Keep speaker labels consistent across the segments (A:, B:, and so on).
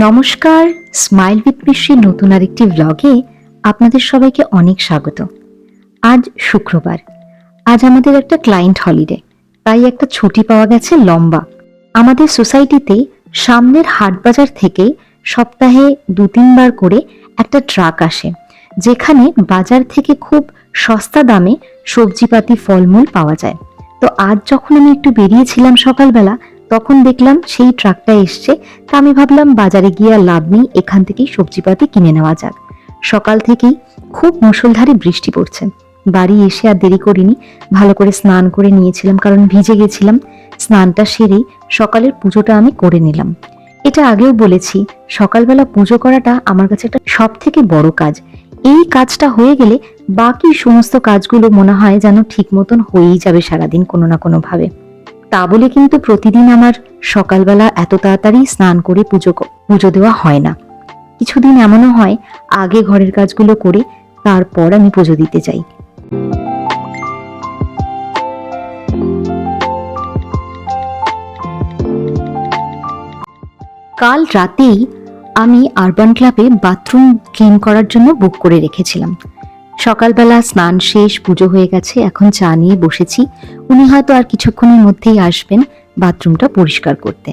A: নমস্কার smile with মিশ্রির নতুন আরেকটি ব্লগে আপনাদের সবাইকে অনেক স্বাগত। আজ শুক্রবার। আজ আমাদের একটা ক্লায়েন্ট হলিডে তাই একটা ছুটি পাওয়া গেছে লম্বা। আমাদের সোসাইটিতে সামনের হাটবাজার থেকে সপ্তাহে দু তিনবার করে একটা ট্রাক আসে, যেখানে বাজার থেকে খুব সস্তা দামে সবজিপাতি, ফলমূল পাওয়া যায়। তো আজ যখন আমি একটু বেরিয়েছিলাম সকালবেলা তখন দেখলাম সেই ট্রাকটা এসছে। তা আমি ভাবলাম বাজারে গিয়ে আর লাভ নেই, এখান থেকেই সবজিপাতি কিনে নেওয়া যাক। সকাল থেকেই খুব মুষলধারে বৃষ্টি পড়ছে। বাড়ি এসে আর দেরি করিনি, ভালো করে স্নান করে নিয়েছিলাম কারণ ভিজে গেছিলাম। স্নানটা সেরেই সকালের পুজোটা আমি করে নিলাম। এটা আগেও বলেছি, সকালবেলা পুজো করাটা আমার কাছে একটা সব থেকে বড় কাজ। এই কাজটা হয়ে গেলে বাকি সমস্ত কাজগুলো মনে হয় যেন ঠিক মতন হয়েই যাবে সারাদিন কোনো না কোনো ভাবে তা বলে কিন্তু প্রতিদিন আমার সকালবেলা এত তাড়াতাড়ি স্নান করে পুজো পুজো দেওয়া হয় না। কিছুদিন এমনও হয়, আগে ঘরের কাজগুলো করে তারপর আমি পুজো দিতে যাই। কাল রাতেই আমি আরবান ক্লাবে বাথরুম ক্লিন করার জন্য বুক করে রেখেছিলাম। সকালবেলা স্নান শেষ, পুজো হয়ে গেছে, এখন চা নিয়ে বসেছি। উনি হয়তো আর কিছুক্ষণের মধ্যেই আসবেন বাথরুমটা পরিষ্কার করতে।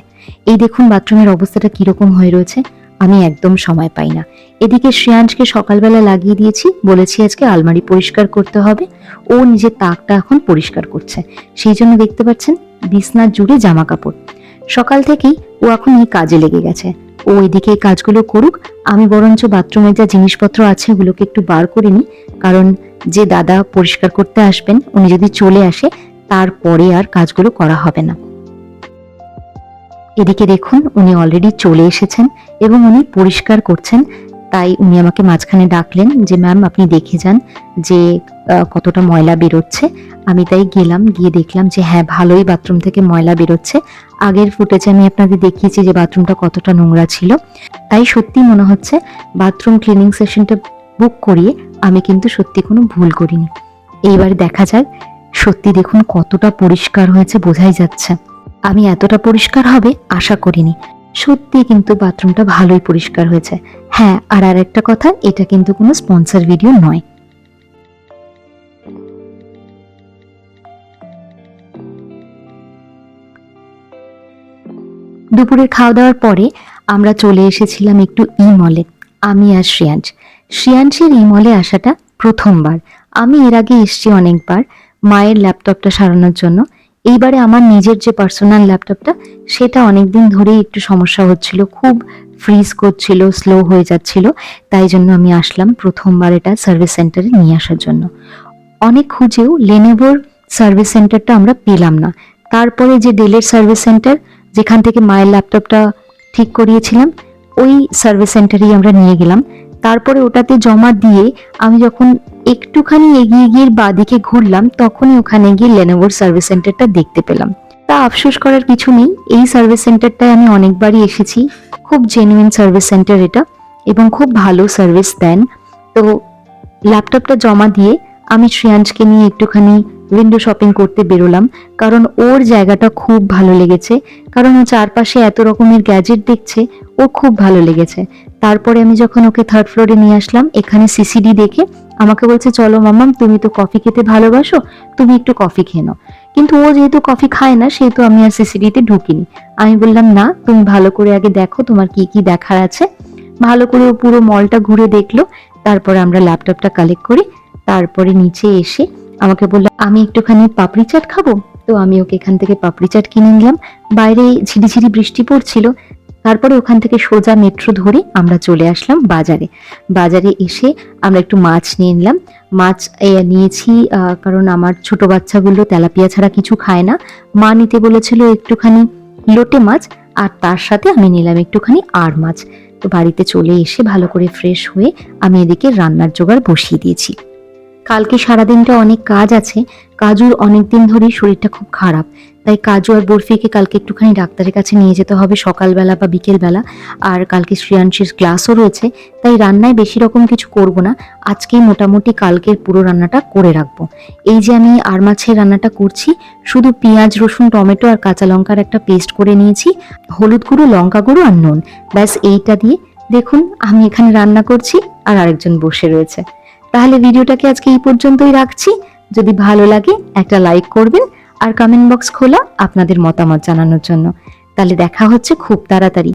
A: এই দেখুন বাথরুমের অবস্থাটা কীরকম হয়ে রয়েছে, আমি একদম সময় পাই না। এদিকে শ্রেয়াংশকে সকালবেলা লাগিয়ে দিয়েছি, বলেছি আজকে আলমারি পরিষ্কার করতে হবে, ও নিজের তাকটা এখন পরিষ্কার করছে। সেই জন্য দেখতে পাচ্ছেন বিছনার জুড়ে জামা কাপড় সকাল থেকেই ও এখন এই কাজে লেগে গেছে। ও এদিকে কাজগুলো করুক, আমি বরঞ্চ বাথরুমে যা জিনিসপত্র আছে ওগুলোকে একটু বার করে নিই। কারণ যে দাদা পরিষ্কার করতে আসবেন, উনি যদি চলে আসে, তারপরে আর কাজগুলো করা হবে না। এদিকে দেখুন, উনি অলরেডি চলে এসেছেন এবং উনি পরিষ্কার করছেন। তাই উনি আমাকে মাঝখানে ডাকলেন যে, ম্যাম, আপনি দেখে যান যে কতটা ময়লা বেরোচ্ছে। আমি তাই গেলাম, গিয়ে দেখলাম যে হ্যাঁ ভালোই বাথরুম থেকে ময়লা বেরোচ্ছে। আগের ফুটেজে আমি আপনাদের দেখিয়েছি যে, বাথরুমটা কতটা নোংরা ছিল। তাই সত্যি মনে হচ্ছে বাথরুম ক্লিনিং সেশনটা বুক করিয়ে আমি কিন্তু সত্যি কোনো ভুল করিনি। এইবার দেখা যাক, সত্যি দেখুন কতটা পরিষ্কার হয়েছে, বোঝাই যাচ্ছে। আমি এতটা পরিষ্কার হবে, আশা করিনি। সত্যি কিন্তু বাথরুমটা ভালোই পরিষ্কার হয়েছে। হ্যাঁ আর আর একটা কথা, এটা কিন্তু কোনো স্পন্সর ভিডিও নয়। দুপুরের খাওয়া দাওয়ার পরে আমরা চলে এসেছিলাম একটু ই মলে আমি আর শ্রেয়াংশ শ্রেয়াংশের ই মলে আসাটা প্রথমবার। আমি এর আগে এসেছি অনেকবার, মায়ের ল্যাপটপটা সারানোর জন্য। এইবারে আমার নিজের যে পার্সোনাল ল্যাপটপটা সেটা অনেকদিন ধরেই একটু সমস্যা হচ্ছিল, খুব ফ্রিজ করছিল স্লো হয়ে যাচ্ছিল, তাই জন্য আমি আসলাম প্রথমবার এটা সার্ভিস সেন্টারে নিয়ে আসার জন্য। অনেক খুঁজেও লেনেভোর সার্ভিস সেন্টারটা আমরা পেলাম না। তারপরে যে ডেলের সার্ভিস সেন্টার যেখান থেকে মায়ের ল্যাপটপটা ঠিক করিয়েছিলাম, ওই সার্ভিস সেন্টারেই আমরা নিয়ে গেলাম। তারপরে ওটাতে জমা দিয়ে আমি যখন একটুখানি এগিয়ে গিয়ে বাদিকে ঘুরলাম, তখনই ওখানে গিয়ে লেনোভোর সার্ভিস সেন্টারটা দেখতে পেলাম। তা আফসোস করার কিছু নেই, এই সার্ভিস সেন্টারটায় আমি অনেকবারই এসেছি, খুব জেনুইন সার্ভিস সেন্টার এটা এবং খুব ভালো সার্ভিস দেন। তো ল্যাপটপটা জমা দিয়ে আমি শ্রেয়াংশকে নিয়ে একটুখানি উইন্ডো শপিং করতে বেরোলাম, কারণ ওর জায়গাটা খুব ভালো লেগেছে, কারণ ও চারপাশে এত রকমের গ্যাজেট দেখছে, ও খুব ভালো লেগেছে। তারপরে আমি যখন ওকে থার্ড ফ্লোরে নিয়ে আসলাম, এখানে সিসিডি দেখে আমাকে বলছে, চলো মামাম তুমি তো কফি খেতে ভালোবাসো, তুমি একটু কফি খেয়ে নাও। কিন্তু ও যেহেতু কফি খায় না, সেহেতু আমি আর সিসিডিতে ঢুকিনি। আমি বললাম, না, তুমি ভালো করে আগে দেখো তোমার কি কি দেখার আছে। ভালো করে ও পুরো মলটা ঘুরে দেখল, তারপরে আমরা ল্যাপটপটা কালেক্ট করি, তারপরে নিচে এসে আমাকে বলল, আমি একটুখানি পাপড়ি চাট খাব? তো আমি ওকে এখান থেকে পাপড়ি চাট কিনে নিলাম। বাইরে ঝিরিঝিরি বৃষ্টি পড়ছিল। তারপরে ওখান থেকে সোজা মেট্রো ধরে আমরা চলে আসলাম বাজারে। বাজারে এসে আমরা একটু মাছ নিয়ে নিলাম। মাছ নিয়েছি কারণ আমার ছোট বাচ্চাগুলো তেলাপিয়া ছাড়া কিছু খায় না। মা নিতে বলেছিল একটুখানি লোটে মাছ, আর তার সাথে আমি নিলাম একটুখানি আর মাছ। তো বাড়িতে চলে এসে ভালো করে ফ্রেশ হয়ে আমি এদিকে রান্নার জোগাড় বসিয়ে দিয়েছি। কালকে সারাদিনটা অনেক কাজ আছে। কাজুর অনেক দিন ধরেই শরীরটা খুব খারাপ। তাই কাজু আর বরফিকে কালকে একটুখানি ডাক্তারের কাছে নিয়ে যেতে হবে সকালবেলা বা বিকেলবেলা। আর কালকে শ্রেয়াংশীর ক্লাসও রয়েছে। তাই রান্নায় বেশি রকম কিছু করব না। আজকেই মোটামুটি কালকের পুরো রান্নাটা করে রাখব। এই যে আমি আর মাছের রান্নাটা করছি, শুধু পেঁয়াজ, রসুন, টমেটো আর কাঁচা লঙ্কার একটা পেস্ট করে নিয়েছি, হলুদ গুঁড়ো, লঙ্কা গুঁড়ো আর নুন। ব্যাস এইটা দিয়ে দেখুন আমি এখানে রান্না করছি আর আরেকজন বসে রয়েছে। তাহলে ভিডিওটাকে আজকে এই পর্যন্তই রাখছি। যদি ভালো লাগে, একটা লাইক করবেন আর কমেন্ট বক্স খোলা আপনাদের মতামত জানানোর জন্য। তাহলে দেখা হচ্ছে খুব তাড়াতাড়ি।